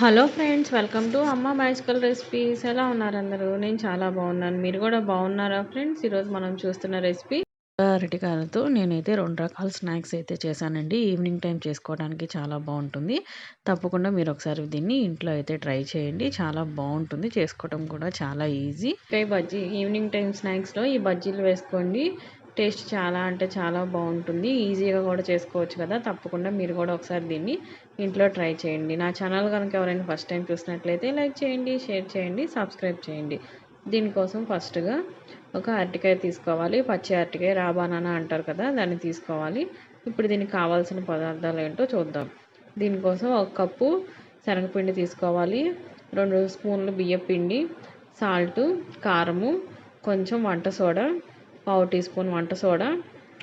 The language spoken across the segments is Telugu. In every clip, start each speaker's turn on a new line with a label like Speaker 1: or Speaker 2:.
Speaker 1: Hello friends welcome to Amma magical recipes. ఎలా ఉన్నారు అందరూ? నేను చాలా బాగున్నాను. మీరు కూడా బాగున్నారా ఫ్రెండ్స్? ఈరోజు మనం చూస్తున్న రెసిపీ అరటికాయలతో నేనైతే రెండు రకాల స్నాక్స్ అయితే చేశానండి. ఈవినింగ్ టైం చేసుకోవడానికి చాలా బాగుంటుంది. తప్పకుండా మీరు ఒకసారి దీన్ని ఇంట్లో అయితే ట్రై చేయండి. చాలా బాగుంటుంది. చేసుకోవడం కూడా చాలా ఈజీ. బజ్జీ. ఈవినింగ్ టైం స్నాక్స్లో ఈ బజ్జీలు వేసుకోండి. టేస్ట్ చాలా అంటే చాలా బాగుంటుంది. ఈజీగా కూడా చేసుకోవచ్చు కదా. తప్పకుండా మీరు కూడా ఒకసారి దీన్ని ఇంట్లో ట్రై చేయండి. నా ఛానల్ కనుక ఎవరైనా ఫస్ట్ టైం చూసినట్లయితే లైక్ చేయండి షేర్ చేయండి సబ్స్క్రైబ్ చేయండి. దీనికోసం ఫస్ట్గా ఒక అరటికాయ తీసుకోవాలి. పచ్చి అరటికాయ రాబానా అంటారు కదా దాన్ని తీసుకోవాలి. ఇప్పుడు దీనికి కావాల్సిన పదార్థాలు ఏంటో చూద్దాం. దీనికోసం ఒక కప్పు శనగపిండి తీసుకోవాలి. రెండు స్పూన్లు బియ్యం పిండి సాల్టు కారము కొంచెం వంట సోడా పావు టీ స్పూన్ వంట సోడా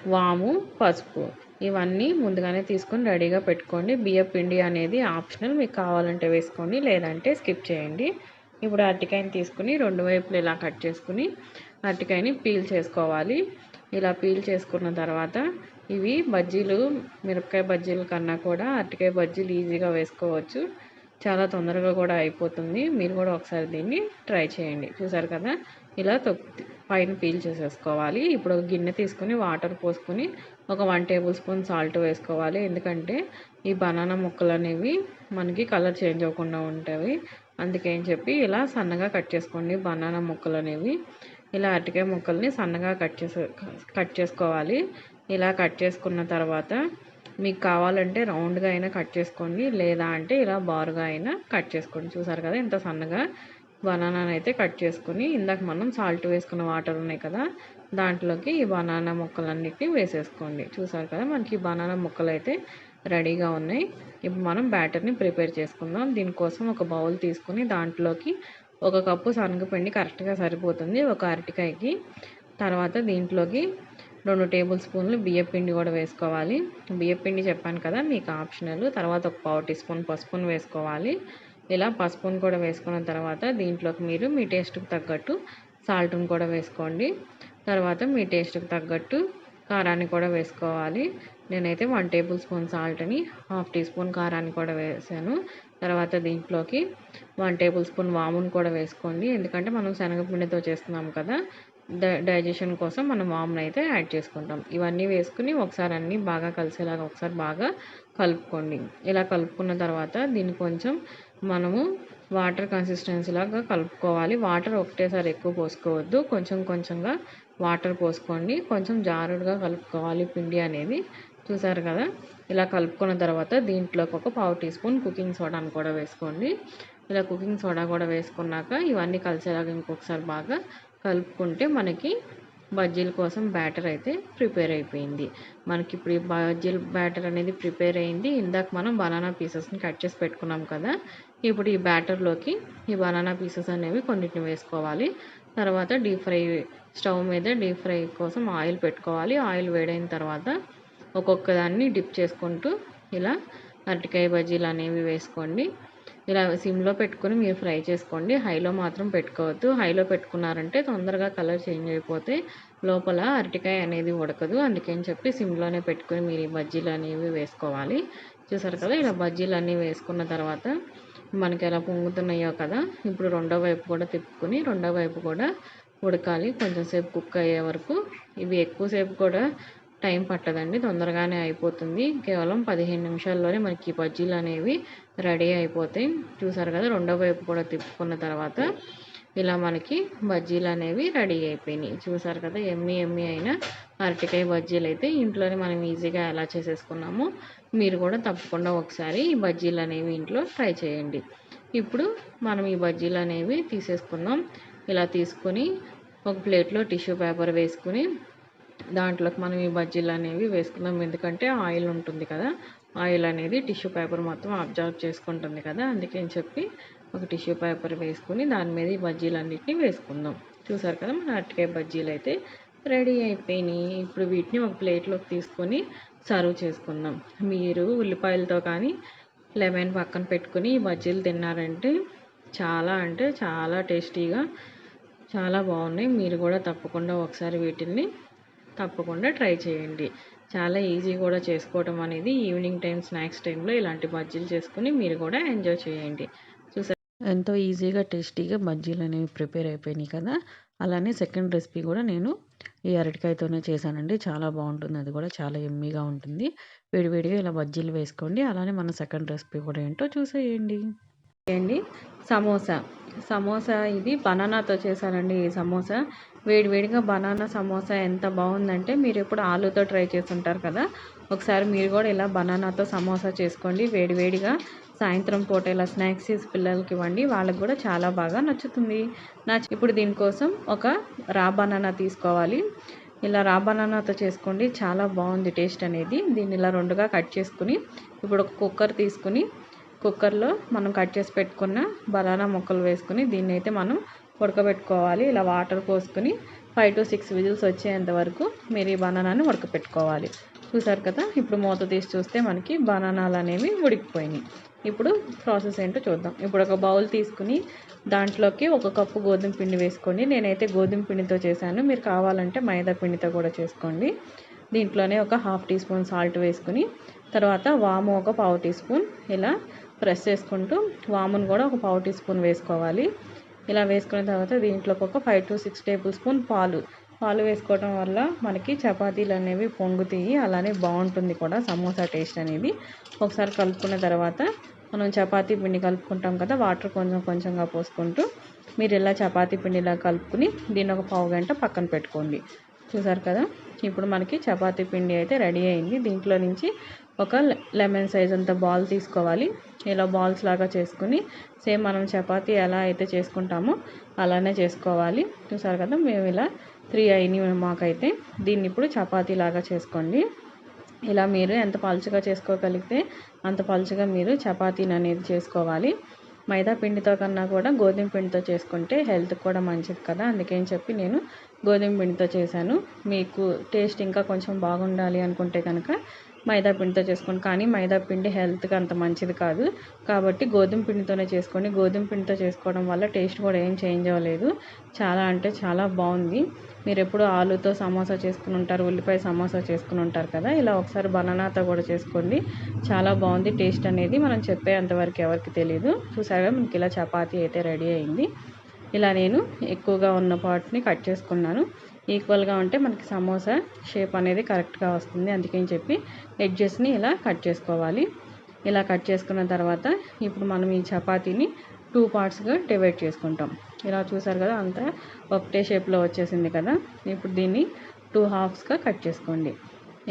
Speaker 1: వాము పసుపు. ఇవన్నీ ముందుగానే తీసుకొని రెడీగా పెట్టుకోండి. బియ్యం పిండి అనేది ఆప్షనల్. మీకు కావాలంటే వేసుకోండి లేదంటే స్కిప్ చేయండి. ఇప్పుడు అరటికాయని తీసుకుని రెండు వైపులు ఇలా కట్ చేసుకుని అరటికాయని పీల్ చేసుకోవాలి. ఇలా పీల్ చేసుకున్న తర్వాత ఇవి బజ్జీలు మిరపకాయ బజ్జీల కన్నా కూడా అరటికాయ బజ్జీలు ఈజీగా వేసుకోవచ్చు. చాలా తొందరగా కూడా అయిపోతుంది. మీరు కూడా ఒకసారి దీన్ని ట్రై చేయండి. చూసారు కదా? ఇలా తొక్కి పైన పీల్ చేసేసుకోవాలి. ఇప్పుడు ఒక గిన్నె తీసుకొని వాటర్ పోసుకొని ఒక వన్ టేబుల్ స్పూన్ సాల్ట్ వేసుకోవాలి. ఎందుకంటే ఈ బనానా ముక్కలు అనేవి మనకి కలర్ చేంజ్ అవ్వకుండా ఉంటాయి. అందుకని చెప్పి ఇలా సన్నగా కట్ చేసుకోండి బనానా ముక్కలు అనేవి ఇలా అరటికాయ ముక్కల్ని సన్నగా కట్ చేసే కట్ చేసుకోవాలి. ఇలా కట్ చేసుకున్న తర్వాత మీకు కావాలంటే రౌండ్గా అయినా కట్ చేసుకోండి. లేదా అంటే ఇలా బారుగా అయినా కట్ చేసుకోండి. చూసారు కదా ఇంత సన్నగా బనానాని అయితే కట్ చేసుకుని ఇందాక మనం సాల్ట్ వేసుకున్న వాటర్ ఉన్నాయి కదా దాంట్లోకి ఈ బనానా ముక్కలన్నిటిని వేసేసుకోండి. చూసారు కదా మనకి బనానా ముక్కలు అయితే రెడీగా ఉన్నాయి. ఇప్పుడు మనం బ్యాటర్ని ప్రిపేర్ చేసుకుందాం. దీనికోసం ఒక బౌల్ తీసుకుని దాంట్లోకి ఒక కప్పు శనగపిండి కరెక్ట్గా సరిపోతుంది. ఒక అరటికాయకి. తర్వాత దీంట్లోకి రెండు టేబుల్ స్పూన్లు బియ్యపిండి కూడా వేసుకోవాలి. బియ్యపిండి చెప్పాను కదా మీకు ఆప్షనల్. తర్వాత ఒక పావు టీ స్పూన్ పసుపును వేసుకోవాలి. ఇలా పసుపును కూడా వేసుకున్న తర్వాత దీంట్లోకి మీరు మీ టేస్ట్కి తగ్గట్టు సాల్ట్ని కూడా వేసుకోండి. తర్వాత మీ టేస్ట్కి తగ్గట్టు కారాన్ని కూడా వేసుకోవాలి. నేనైతే వన్ టేబుల్ స్పూన్ సాల్ట్ని హాఫ్ టీ స్పూన్ కారాన్ని కూడా వేసాను. తర్వాత దీంట్లోకి వన్ టేబుల్ స్పూన్ వామును కూడా వేసుకోండి. ఎందుకంటే మనం శనగపిండితో చేస్తున్నాం కదా డైజెషన్ కోసం మనం వామ్ని అయితే యాడ్ చేసుకుంటాం. ఇవన్నీ వేసుకుని ఒకసారి అన్నీ బాగా కలిసేలాగా ఒకసారి బాగా కలుపుకోండి. ఇలా కలుపుకున్న తర్వాత దీన్ని కొంచెం మనము వాటర్ కన్సిస్టెన్సీ లాగా కలుపుకోవాలి. వాటర్ ఒకటేసారి ఎక్కువ పోసుకోవద్దు. కొంచెం కొంచెంగా వాటర్ పోసుకోండి. కొంచెం జారుడుగా కలుపుకోవాలి పిండి అనేది. చూసారు కదా? ఇలా కలుపుకున్న తర్వాత దీంట్లోకి ఒక పావు టీ స్పూన్ కుకింగ్ సోడాని కూడా వేసుకోండి. ఇలా కుకింగ్ సోడా కూడా వేసుకున్నాక ఇవన్నీ కలిసేలాగా ఇంకొకసారి బాగా కలుపుకుంటే మనకి బజ్జీల కోసం బ్యాటర్ అయితే ప్రిపేర్ అయిపోయింది. మనకి ఇప్పుడు ఈ బజ్జీల బ్యాటర్ అనేది ప్రిపేర్ అయింది. ఇందాక మనం బనానా పీసెస్ని కట్ చేసి పెట్టుకున్నాం కదా ఇప్పుడు ఈ బ్యాటర్లోకి ఈ బనానా పీసెస్ అనేవి కొన్నిటిని వేసుకోవాలి. తర్వాత డీప్ ఫ్రై స్టవ్ మీద డీప్ ఫ్రై కోసం ఆయిల్ పెట్టుకోవాలి. ఆయిల్ వేడైన తర్వాత ఒక్కొక్క దాన్ని డిప్ చేసుకుంటూ ఇలా అరటికాయ బజ్జీలు అనేవి వేసుకోండి. ఇలా సిమ్లో పెట్టుకొని మీరు ఫ్రై చేసుకోండి. హైలో మాత్రం పెట్టుకోవద్దు. హైలో పెట్టుకున్నారంటే తొందరగా కలర్ చేంజ్ అయిపోతే లోపల అరటికాయ అనేది ఉడకదు. అందుకని చెప్పి సిమ్లోనే పెట్టుకుని మీరు ఈ బజ్జీలు అనేవి వేసుకోవాలి. చూసారు కదా ఇలా బజ్జీలు అన్నీ వేసుకున్న తర్వాత మనకి ఎలా పొంగుతున్నాయో కదా ఇప్పుడు రెండో వైపు కూడా తిప్పుకుని రెండో వైపు కూడా ఉడకాలి. కొంచెం సేపు కుక్ అయ్యే వరకు. ఇవి ఎక్కువసేపు కూడా టైం పట్టదండి తొందరగానే అయిపోతుంది. కేవలం పదిహేను నిమిషాల్లోనే మనకి బజ్జీలు అనేవి రెడీ అయిపోతాయి. చూసారు కదా రెండో వైపు కూడా తిప్పుకున్న తర్వాత ఇలా మనకి బజ్జీలు అనేవి రెడీ అయిపోయినాయి. చూసారు కదా ఎమ్మి ఎమ్మి అయినా అరటికాయ బజ్జీలు అయితే ఇంట్లోనే మనం ఈజీగా ఎలా చేసేసుకున్నామో మీరు కూడా తప్పకుండా ఒకసారి ఈ బజ్జీలు అనేవి ఇంట్లో ట్రై చేయండి. ఇప్పుడు మనం ఈ బజ్జీలు అనేవి తీసేసుకుందాం. ఇలా తీసుకొని ఒక ప్లేట్లో టిష్యూ పేపర్ వేసుకుని దాంట్లోకి మనం ఈ బజ్జీలు అనేవి వేసుకుందాం ఎందుకంటే ఆయిల్ ఉంటుంది కదా. ఆయిల్ అనేది టిష్యూ పేపర్ మొత్తం అబ్జర్వ్ చేసుకుంటుంది కదా. అందుకని చెప్పి ఒక టిష్యూ పేపర్ వేసుకుని దాని మీద ఈ బజ్జీలు అన్నిటిని వేసుకుందాం. చూసారు కదా మన అరటికాయ బజ్జీలు అయితే రెడీ అయిపోయినాయి. ఇప్పుడు వీటిని ఒక ప్లేట్లోకి తీసుకొని సర్వ్ చేసుకుందాం. మీరు ఉల్లిపాయలతో కానీ లెమన్ పక్కన పెట్టుకుని ఈ బజ్జీలు తిన్నారంటే చాలా అంటే చాలా టేస్టీగా చాలా బాగున్నాయి. మీరు కూడా తప్పకుండా ఒకసారి వీటిని తప్పకుండా ట్రై చేయండి. చాలా ఈజీ కూడా చేసుకోవడం అనేది ఈవినింగ్ టైం స్నాక్స్ టైంలో ఇలాంటి బజ్జీలు చేసుకుని మీరు కూడా ఎంజాయ్ చేయండి. చూసారు? ఎంతో ఈజీగా టేస్టీగా బజ్జీలు అనేవి ప్రిపేర్ అయిపోయినాయి కదా. అలానే సెకండ్ రెసిపీ కూడా నేను ఈ అరటికాయతోనే చేశానండి. చాలా బాగుంటుంది. అది కూడా చాలా ఎమ్మీగా ఉంటుంది. వేడివేడిగా ఇలా బజ్జీలు వేసుకోండి. అలానే మన సెకండ్ రెసిపీ కూడా ఏంటో చూసేయండి. అండి సమోసా. సమోసా ఇది. బనానాతో చేశారండి ఈ సమోసా. వేడివేడిగా బనానా సమోసా ఎంత బాగుందంటే మీరు ఎప్పుడు ఆలూతో ట్రై చేస్తుంటారు కదా. ఒకసారి మీరు కూడా ఇలా బనానాతో సమోసా చేసుకోండి. వేడివేడిగా సాయంత్రం పూట ఇలా స్నాక్స్ చేసి పిల్లలకి ఇవ్వండి. వాళ్ళకి కూడా చాలా బాగా నచ్చుతుంది. నా ఇప్పుడు దీనికోసం ఒక రా బనానా తీసుకోవాలి. ఇలా రా బనానాతో చేసుకోండి. చాలా బాగుంది టేస్ట్ అనేది. దీన్ని ఇలా రెండుగా కట్ చేసుకుని ఇప్పుడు ఒక కుక్కర్ తీసుకుని కుక్కర్లో మనం కట్ చేసి పెట్టుకున్న బనానా ముక్కలు వేసుకుని దీన్ని అయితే మనం ఉడకబెట్టుకోవాలి. ఇలా వాటర్ పోసుకుని ఫైవ్ టు సిక్స్ విజిల్స్ వచ్చేంత వరకు మీరు ఈ బనానాని ఉడకపెట్టుకోవాలి. చూసారు కదా? ఇప్పుడు మూత తీసి చూస్తే మనకి బనానాలు అనేవి ఉడికిపోయినాయి. ఇప్పుడు ప్రాసెస్ ఏంటో చూద్దాం. ఇప్పుడు ఒక బౌల్ తీసుకుని దాంట్లోకి ఒక కప్పు గోధుమ పిండి వేసుకోండి. నేనైతే గోధుమ పిండితో చేశాను. మీరు కావాలంటే మైదా పిండితో కూడా చేసుకోండి. దీంట్లోనే ఒక హాఫ్ టీ స్పూన్ సాల్ట్ వేసుకుని తర్వాత వాము ఒక పావు టీ స్పూన్ ఇలా ప్రెస్ చేసుకుంటూ వామును కూడా ఒక పావు టీ స్పూన్ వేసుకోవాలి. ఇలా వేసుకున్న తర్వాత దీంట్లోకి ఒక five to six tablespoon పాలు. పాలు వేసుకోవడం వల్ల మనకి చపాతీలు అనేవి పొంగుతాయి. అలానే బాగుంటుంది కూడా సమోసా టేస్ట్ అనేది. ఒకసారి కలుపుకున్న తర్వాత మనం చపాతీ పిండి కలుపుకుంటాం కదా వాటర్ కొంచెం కొంచెంగా పోసుకుంటూ మీరు ఇలా చపాతీ పిండిలా కలుపుకుని దీన్ని ఒక పావు గంట పక్కన పెట్టుకోండి. చూసారు కదా? ఇప్పుడు మనకి చపాతీ పిండి అయితే రెడీ అయింది. దీంట్లో నుంచి ఒక లెమన్ సైజ్ అంత బాల్ తీసుకోవాలి. ఇలా బాల్స్ లాగా చేసుకుని సేమ్ మనం చపాతీ ఎలా అయితే చేసుకుంటామో అలానే చేసుకోవాలి. చూసారు కదా? మేము ఇలా త్రీ అయినాయి మాకైతే. దీన్ని ఇప్పుడు చపాతీ లాగా చేసుకోండి. ఇలా మీరు ఎంత పలుచగా చేసుకోగలిగితే అంత పలుచగా మీరు చపాతీని అనేది చేసుకోవాలి. మైదా పిండితో కన్నా కూడా గోధుమ పిండితో చేసుకుంటే హెల్త్ కూడా మంచిది కదా? అందుకని చెప్పి నేను గోధుమ పిండితో చేశాను. మీకు టేస్ట్ ఇంకా కొంచెం బాగుండాలి అనుకుంటే కనుక మైదా పిండితో చేసుకోండి. కానీ మైదా పిండి హెల్త్కి అంత మంచిది కాదు. కాబట్టి గోధుమ పిండితోనే చేసుకోండి. గోధుమ పిండితో చేసుకోవడం వల్ల టేస్ట్ కూడా ఏం చేంజ్ అవ్వలేదు. చాలా అంటే చాలా బాగుంది. మీరు ఎప్పుడు ఆలుతో సమోసా చేసుకుని ఉంటారు. ఉల్లిపాయ సమోసా చేసుకుని ఉంటారు కదా. ఇలా ఒకసారి బనానాతో కూడా చేసుకోండి. చాలా బాగుంది. టేస్ట్ అనేది మనం చెప్పేంతవరకు ఎవరికి తెలియదు చూసారుగా? మనకి ఇలా చపాతీ అయితే రెడీ అయింది. ఇలా నేను ఎక్కువగా ఉన్న పార్ట్ని కట్ చేసుకున్నాను. ఈక్వల్గా ఉంటే మనకి సమోసా షేప్ అనేది కరెక్ట్గా వస్తుంది. అందుకని చెప్పి ఎడ్జెస్ని ఇలా కట్ చేసుకోవాలి. ఇలా కట్ చేసుకున్న తర్వాత ఇప్పుడు మనం ఈ చపాతీని టూ పార్ట్స్గా డివైడ్ చేసుకుంటాం. ఇలా చూసారు కదా అంతా ఒకటే షేప్లో వచ్చేసింది కదా. ఇప్పుడు దీన్ని టూ హాఫ్స్గా కట్ చేసుకోండి.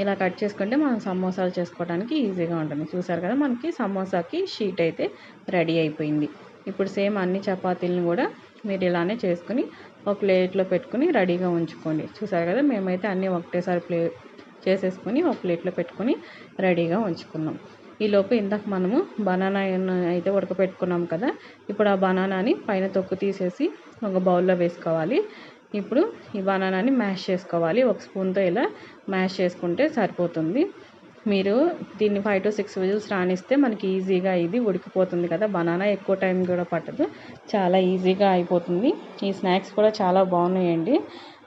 Speaker 1: ఇలా కట్ చేసుకుంటే మనం సమోసాలు చేసుకోవడానికి ఈజీగా ఉంటుంది. చూసారు కదా మనకి సమోసాకి షీట్ అయితే రెడీ అయిపోయింది. ఇప్పుడు సేమ్ అన్ని చపాతీలను కూడా మీరు ఇలానే చేసుకుని ఒక ప్లేట్లో పెట్టుకుని రెడీగా ఉంచుకోండి. చూసారు కదా మేమైతే అన్నీ ఒకటేసారి ప్లే చేసేసుకొని ఒక ప్లేట్లో పెట్టుకొని రెడీగా ఉంచుకున్నాం. ఈలోపు ఇందాక మనము బనానా అయితే ఉడకపెట్టుకున్నాం కదా ఇప్పుడు ఆ బనానాని పైన తొక్కు తీసేసి ఒక బౌల్లో వేసుకోవాలి. ఇప్పుడు ఈ బనానాని మ్యాష్ చేసుకోవాలి. ఒక స్పూన్తో ఇలా మ్యాష్ చేసుకుంటే సరిపోతుంది. మీరు దీన్ని ఫైవ్ టు సిక్స్ విజిల్స్ రాణిస్తే మనకి ఈజీగా ఇది ఉడికిపోతుంది కదా. బనానా ఎక్కువ టైం కూడా పట్టదు. చాలా ఈజీగా అయిపోతుంది. ఈ స్నాక్స్ కూడా చాలా బాగున్నాయండి.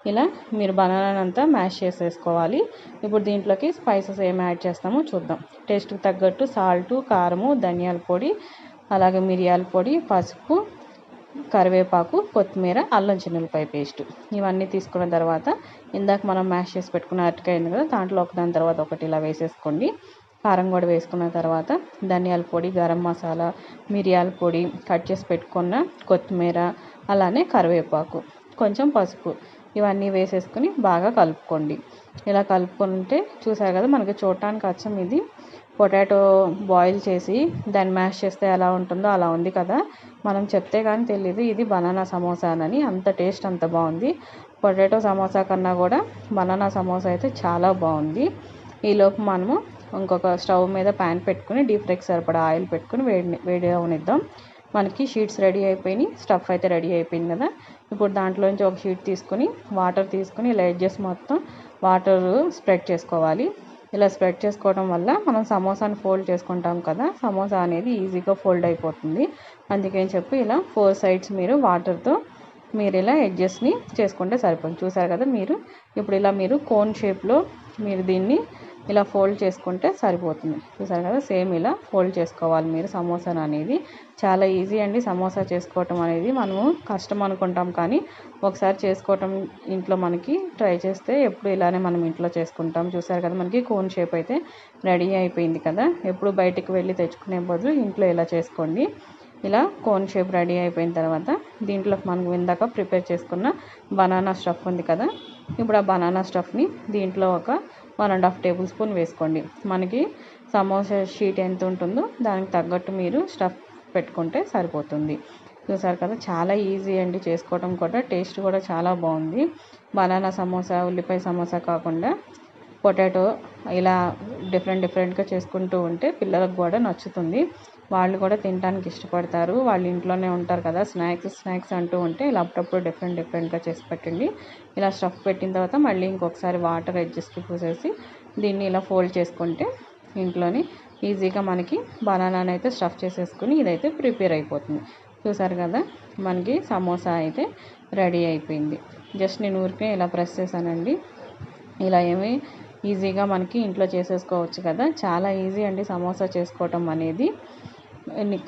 Speaker 1: ఇలా మీరు బనానా అంతా మ్యాష్ చేసేసుకోవాలి. ఇప్పుడు దీంట్లోకి స్పైసెస్ ఏం యాడ్ చేస్తామో చూద్దాం. టేస్ట్కి తగ్గట్టు సాల్టు కారము ధనియాల పొడి అలాగే మిరియాల పొడి పసుపు కరివేపాకు కొత్తిమీర అల్లం చిన్నులపాయ పేస్ట్. ఇవన్నీ తీసుకున్న తర్వాత ఇందాక మనం మ్యాష్ చేసి పెట్టుకున్న అరటికాయ ఉంది కదా దాంట్లో ఒకదాని తర్వాత ఒకటి ఇలా వేసేసుకోండి. కారం కూడా వేసుకున్న తర్వాత ధనియాల పొడి గరం మసాలా మిరియాల పొడి కట్ చేసి పెట్టుకున్న కొత్తిమీర అలానే కరివేపాకు కొంచెం పసుపు ఇవన్నీ వేసేసుకుని బాగా కలుపుకోండి. ఇలా కలుపుకుంటే చూసారు కదా మనకి చూడటానికి అచ్చం ఇది. పొటాటో బాయిల్ చేసి దాన్ని మ్యాష్ చేస్తే ఎలా ఉంటుందో అలా ఉంది కదా. మనం చెప్తే కానీ తెలియదు ఇది బనానా సమోసా అని అంత టేస్ట్ అంత బాగుంది. పొటాటో సమోసా కన్నా కూడా బనానా సమోసా అయితే చాలా బాగుంది. ఈలోపు మనము ఇంకొక స్టవ్ మీద ప్యాన్ పెట్టుకుని డీప్ ఫ్రైకి సరిపడా ఆయిల్ పెట్టుకుని వేడి వేడిగా ఉనిద్దాం. మనకి షీట్స్ రెడీ అయిపోయినాయి. స్టఫ్ అయితే రెడీ అయిపోయింది కదా. ఇప్పుడు దాంట్లోంచి ఒక షీట్ తీసుకుని వాటర్ తీసుకుని ఇలా ఎడ్జెస్ మొత్తం వాటర్ స్ప్రెడ్ చేసుకోవాలి. ఇలా స్ప్రెడ్ చేసుకోవడం వల్ల మనం సమోసాని ఫోల్డ్ చేసుకుంటాం కదా సమోసా అనేది ఈజీగా ఫోల్డ్ అయిపోతుంది. అందుకని చెప్పి ఇలా ఫోర్ సైడ్స్ మీరు వాటర్తో మీరు ఇలా ఎడ్జెస్ని చేసుకుంటే సరిపోతుంది. చూసారు కదా మీరు? ఇప్పుడు ఇలా మీరు కోన్ షేప్లో మీరు దీన్ని ఇలా ఫోల్డ్ చేసుకుంటే సరిపోతుంది. చూసారు కదా? సేమ్ ఇలా ఫోల్డ్ చేసుకోవాలి మీరు. సమోసా అనేది చాలా ఈజీ అండి. సమోసా చేసుకోవటం అనేది మనము కష్టం అనుకుంటాం కానీ ఒకసారి చేసుకోవటం ఇంట్లో మనకి ట్రై చేస్తే ఎప్పుడు ఇలానే మనం ఇంట్లో చేసుకుంటాం. చూసారు కదా? మనకి కోన్ షేప్ అయితే రెడీ అయిపోయింది కదా? ఎప్పుడు బయటికి వెళ్ళి తెచ్చుకునే బదులు ఇంట్లో ఇలా చేసుకోండి. ఇలా కోన్ షేప్ రెడీ అయిపోయిన తర్వాత దీంట్లో మనం ఇందాక ప్రిపేర్ చేసుకున్న బనానా స్టఫ్ ఉంది కదా? ఇప్పుడు ఆ బనానా స్టఫ్ని దీంట్లో ఒక one and half tablespoon వేసుకోండి. మనకి సమోసా షీట్ ఎంత ఉంటుందో దానికి తగ్గట్టు మీరు స్టఫ్ పెట్టుకుంటే సరిపోతుంది. చూసారు కదా చాలా ఈజీ అండి చేసుకోవడం కూడా. టేస్ట్ కూడా చాలా బాగుంది. బనానా సమోసా ఉల్లిపాయ సమోసా కాకుండా పొటాటో ఇలా డిఫరెంట్ డిఫరెంట్గా చేసుకుంటూ ఉంటే పిల్లలకు కూడా నచ్చుతుంది. వాళ్ళు కూడా తినడానికి ఇష్టపడతారు. వాళ్ళు ఇంట్లోనే ఉంటారు కదా స్నాక్స్ స్నాక్స్ అంటూ ఉంటే ఇలా అప్పుడప్పుడు డిఫరెంట్ డిఫరెంట్గా చేసి పెట్టండి. ఇలా స్టఫ్ పెట్టిన తర్వాత మళ్ళీ ఇంకొకసారి వాటర్ అడ్జస్ట్ పూసేసి దీన్ని ఇలా ఫోల్డ్ చేసుకుంటే ఇంట్లోని ఈజీగా మనకి బనానాని అయితే స్టఫ్ చేసేసుకుని ఇదైతే ప్రిపేర్ అయిపోతుంది. చూసారు కదా మనకి సమోసా అయితే రెడీ అయిపోయింది. జస్ట్ నేను ఊరికే ఇలా ప్రెస్ చేశానండి. ఇలా ఏమి ఈజీగా మనకి ఇంట్లో చేసేసుకోవచ్చు కదా. చాలా ఈజీ అండి సమోసా చేసుకోవటం అనేది.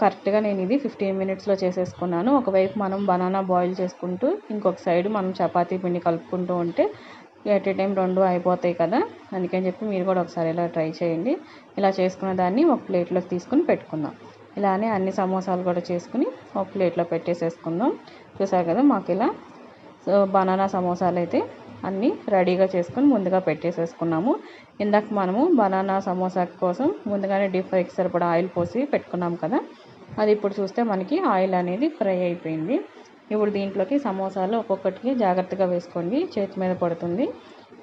Speaker 1: కరెక్ట్గా నేను ఇది ఫిఫ్టీన్ మినిట్స్లో చేసేసుకున్నాను. ఒకవైపు మనం బనానా బాయిల్ చేసుకుంటూ ఇంకొక సైడ్ మనం చపాతీ పిండి కలుపుకుంటూ ఉంటే ఎట్ ఏ టైం రెండు అయిపోతాయి కదా. అందుకని చెప్పి మీరు కూడా ఒకసారి ఇలా ట్రై చేయండి. ఇలా చేసుకున్న దాన్ని ఒక ప్లేట్లోకి తీసుకుని పెట్టుకుందాం. ఇలానే అన్ని సమోసాలు కూడా చేసుకుని ఒక ప్లేట్లో పెట్టేసేసుకుందాం. చూసారు కదా మాకు ఇలా బనానా సమోసాలు అయితే అన్నీ రెడీగా చేసుకొని ముందుగా పెట్టేసేసుకున్నాము. ఇందాక మనము బనానా సమోసా కోసం ముందుగానే డీప్ ఫ్రైకి సరిపడా ఆయిల్ పోసి పెట్టుకున్నాం కదా. అది ఇప్పుడు చూస్తే మనకి ఆయిల్ అనేది ఫ్రై అయిపోయింది. ఇప్పుడు దీంట్లోకి సమోసాలు ఒక్కొక్కటికి జాగ్రత్తగా వేసుకోండి. చేతి మీద పడుతుంది.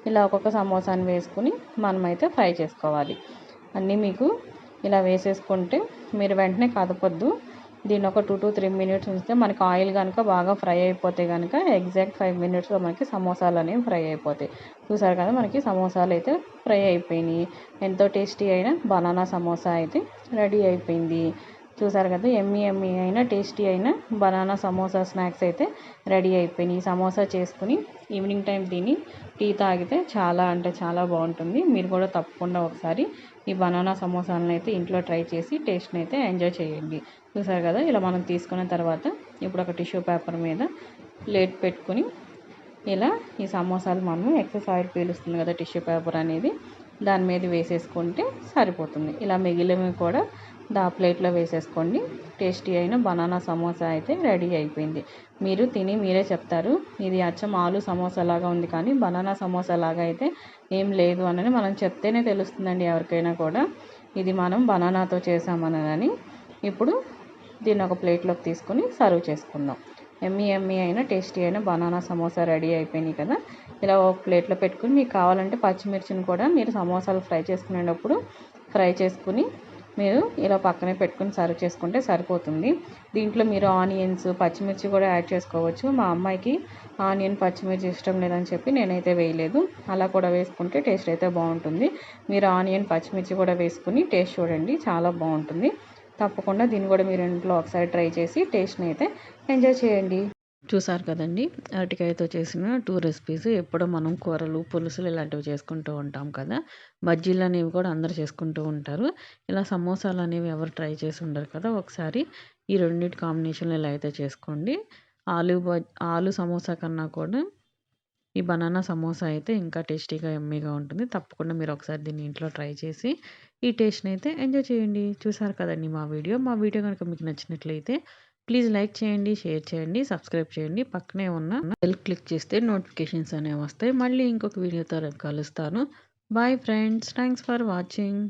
Speaker 1: ఇలా ఒక్కొక్క సమోసాని వేసుకుని మనమైతే ఫ్రై చేసుకోవాలి. అన్నీ మీకు ఇలా వేసేసుకుంటే మీరు వెంటనే కదపొద్దు. దీన్ని ఒక టూ టు త్రీ మినిట్స్ ఉంచితే మనకి ఆయిల్ కనుక బాగా ఫ్రై అయిపోతే కనుక ఎగ్జాక్ట్ ఫైవ్ మినిట్స్లో మనకి సమోసాలు అనేవి ఫ్రై అయిపోతాయి. చూసారు కదా మనకి సమోసాలు అయితే ఫ్రై అయిపోయినాయి. ఎంతో టేస్టీ అయిన బనానా సమోసా అయితే రెడీ అయిపోయింది. చూసారు కదా ఎమ్మి ఎమ్మి అయినా టేస్టీ అయిన బనానా సమోసా స్నాక్స్ అయితే రెడీ అయిపోయినాయి. సమోసా చేసుకుని ఈవినింగ్ టైం తిని టీ తాగితే చాలా అంటే చాలా బాగుంటుంది. మీరు కూడా తప్పకుండా ఒకసారి ఈ బనానా సమోసాలను అయితే ఇంట్లో ట్రై చేసి టేస్ట్ని అయితే ఎంజాయ్ చేయండి. చూసారు కదా ఇలా మనం తీసుకున్న తర్వాత ఇప్పుడు ఒక టిష్యూ పేపర్ మీద ప్లేట్ పెట్టుకుని ఇలా ఈ సమోసాలు మనం ఎక్సెస్ ఆయిల్ పీలుస్తుంది కదా టిష్యూ పేపర్ అనేది దాని మీద వేసేసుకుంటే సరిపోతుంది. ఇలా మిగిలినవి కూడా దా ప్లేట్లో వేసేసుకోండి. టేస్టీ అయిన బనానా సమోసా అయితే రెడీ అయిపోయింది. మీరు తిని మీరే చెప్తారు. ఇది అచ్చం ఆలు సమోసా లాగా ఉంది కానీ బనానా సమోసా లాగా అయితే ఏం లేదు అని మనం చెప్తేనే తెలుస్తుందండి ఎవరికైనా కూడా. ఇది మనం బనానాతో చేసామనని ఇప్పుడు దీన్ని ఒక ప్లేట్లోకి తీసుకొని సర్వ్ చేసుకుందాం. ఎమ్మి ఎమ్మి అయిన టేస్టీ అయిన బనానా సమోసా రెడీ అయిపోయినాయి కదా. ఇలా ఒక ప్లేట్లో పెట్టుకుని మీకు కావాలంటే పచ్చిమిర్చిని కూడా మీరు సమోసాలు ఫ్రై చేసుకునేటప్పుడు ఫ్రై చేసుకుని మీరు ఇలా పక్కనే పెట్టుకుని సర్వ్ చేసుకుంటే సరిపోతుంది. దీంట్లో మీరు ఆనియన్స్ పచ్చిమిర్చి కూడా యాడ్ చేసుకోవచ్చు. మా అమ్మాయికి ఆనియన్ పచ్చిమిర్చి ఇష్టం లేదని చెప్పి నేనైతే వేయలేదు. అలా కూడా వేసుకుంటే టేస్ట్ అయితే బాగుంటుంది. మీరు ఆనియన్ పచ్చిమిర్చి కూడా వేసుకుని టేస్ట్ చూడండి. చాలా బాగుంటుంది. తప్పకుండా దీన్ని కూడా మీరు ఇంట్లో ఒకసారి ట్రై చేసి టేస్ట్ని అయితే ఎంజాయ్ చేయండి.
Speaker 2: చూసారు కదండి? అరటికాయతో చేసిన టూ రెసిపీస్ ఎప్పుడో మనం కూరలు పులుసులు ఇలాంటివి చేసుకుంటూ ఉంటాం కదా? బజ్జీలు అనేవి కూడా అందరు చేసుకుంటూ ఉంటారు. ఇలా సమోసాలు అనేవి ఎవరు ట్రై చేసి ఉండరు కదా? ఒకసారి ఈ రెండింటి కాంబినేషన్లు ఇలా అయితే చేసుకోండి. ఆలు ఆలు సమోసా కన్నా కూడా ఈ బనానా సమోసా అయితే ఇంకా టేస్టీగా ఎమ్మీగా ఉంటుంది. తప్పకుండా మీరు ఒకసారి దీన్ని ఇంట్లో ట్రై చేసి ఈ టేస్ట్ని అయితే ఎంజాయ్ చేయండి. చూసారు కదండి మా వీడియో? మా వీడియో కనుక మీకు నచ్చినట్లయితే ప్లీజ్ లైక్ చేయండి షేర్ చేయండి సబ్స్క్రైబ్ చేయండి. పక్కనే ఉన్న బెల్ క్లిక్ చేస్తే నోటిఫికేషన్స్ అనేవి వస్తాయి. మళ్ళీ ఇంకొక వీడియోతో కలుస్తాను. Bye friends thanks for watching